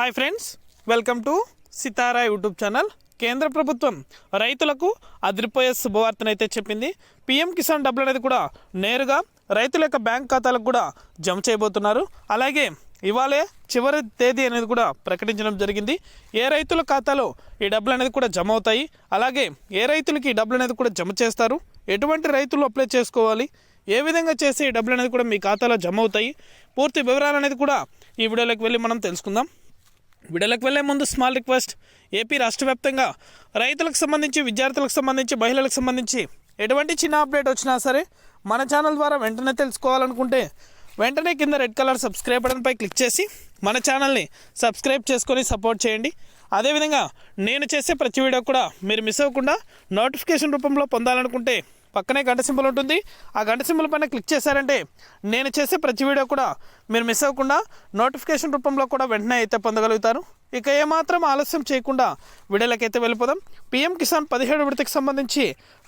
Hi friends welcome to Sitara YouTube channel. కేంద్ర ప్రభుత్వం రైతులకు అదిరిపోయే శుభవార్తనైతే చెప్పింది. పిఎం కిసాన్ డబ్బులు అనేది కూడా నేరుగా రైతుల యొక్క బ్యాంక్ ఖాతాలకు కూడా జమ చేయబోతున్నారు. అలాగే ఇవాళే చివరి తేదీ అనేది కూడా ప్రకటించడం జరిగింది. ఏ రైతుల ఖాతాలో ఈ డబ్బులు అనేది కూడా జమ అవుతాయి? అలాగే ఏ రైతులకి ఈ డబ్బులు అనేది కూడా జమ చేస్తారు? ఎటువంటి రైతులు అప్లై చేసుకోవాలి? ఏ విధంగా చేసి ఈ డబ్బులు అనేది కూడా మీ ఖాతాలో జమ అవుతాయి? పూర్తి వివరాలు అనేది కూడా ఈ వీడియోలోకి వెళ్ళి మనం తెలుసుకుందాం. విడలకు వెళ్ళే ముందు స్మాల్ రిక్వెస్ట్ ఏపీ రాష్ట్ర వ్యాప్తంగా రైతులకు సంబంధించి విద్యార్థులకు సంబంధించి మహిళలకు సంబంధించి ఎటువంటి చిన్న అప్డేట్ వచ్చినా సరే మన ఛానల్ ద్వారా వెంటనే తెలుసుకోవాలనుకుంటే వెంటనే కింద రెడ్ కలర్ సబ్స్క్రైబ్ బటన్పై క్లిక్ చేసి మన ఛానల్ని సబ్స్క్రైబ్ చేసుకొని సపోర్ట్ చేయండి. అదేవిధంగా నేను చేసే ప్రతి వీడియో కూడా మీరు మిస్ అవ్వకుండా నోటిఫికేషన్ రూపంలో పొందాలనుకుంటే పక్కనే గంట సింబల్ ఉంటుంది. ఆ గంట సింబల్ పైన క్లిక్ చేశారంటే నేను చేసే ప్రతి వీడియో కూడా మీరు మిస్ అవ్వకుండా నోటిఫికేషన్ రూపంలో కూడా వెంటనే అయితే పొందగలుగుతారు. ఇక ఏమాత్రం ఆలస్యం చేయకుండా వీడియోలకైతే వెళ్ళిపోదాం. పిఎం కిసాన్ పదిహేడు విడతకి సంబంధించి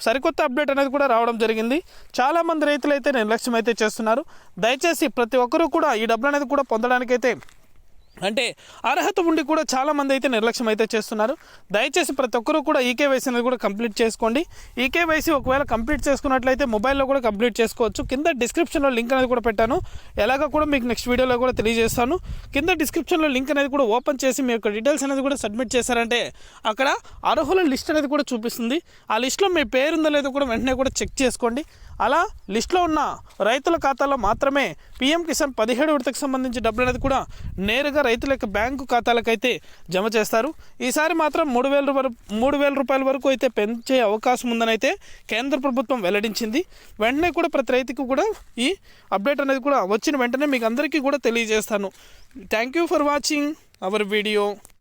సరికొత్త అప్డేట్ అనేది కూడా రావడం జరిగింది. చాలామంది రైతులు అయితే నిర్లక్ష్యం అయితే చేస్తున్నారు. దయచేసి ప్రతి ఒక్కరూ కూడా ఈ డబ్బులు అనేది కూడా పొందడానికైతే అంటే అర్హత ఉండి కూడా చాలామంది అయితే నిర్లక్ష్యం అయితే చేస్తున్నారు. దయచేసి ప్రతి ఒక్కరూ కూడా ఈకేవైసీ అనేది కూడా కంప్లీట్ చేసుకోండి. ఈకేవైసీ ఒకవేళ కంప్లీట్ చేసుకున్నట్లయితే మొబైల్లో కూడా కంప్లీట్ చేసుకోవచ్చు. కింద డిస్క్రిప్షన్లో లింక్ అనేది కూడా పెట్టాను. ఎలాగ కూడా మీకు నెక్స్ట్ వీడియోలో కూడా తెలియజేస్తాను. కింద డిస్క్రిప్షన్లో లింక్ అనేది కూడా ఓపెన్ చేసి మీ యొక్క డీటెయిల్స్ అనేది కూడా సబ్మిట్ చేశారంటే అక్కడ అర్హుల లిస్ట్ అనేది కూడా చూపిస్తుంది. ఆ లిస్ట్లో మీ పేరుందో లేదో కూడా వెంటనే కూడా చెక్ చేసుకోండి. అలా లిస్ట్లో ఉన్న రైతుల ఖాతాలో మాత్రమే పీఎం కిసాన్ పదిహేడు విడతకు సంబంధించి డబ్బులు అనేది కూడా నేరుగా రైతుల యొక్క బ్యాంకు ఖాతాలకైతే జమ చేస్తారు. ఈసారి మాత్రం మూడు వేల రూపాయలు మూడు వేల రూపాయల వరకు అయితే పెంచే అవకాశం ఉందని అయితే కేంద్ర ప్రభుత్వం వెల్లడించింది. వెంటనే కూడా ప్రతి రైతుకు కూడా ఈ అప్డేట్ అనేది కూడా వచ్చిన వెంటనే మీకు అందరికీ కూడా తెలియజేస్తాను. Thank you for watching our video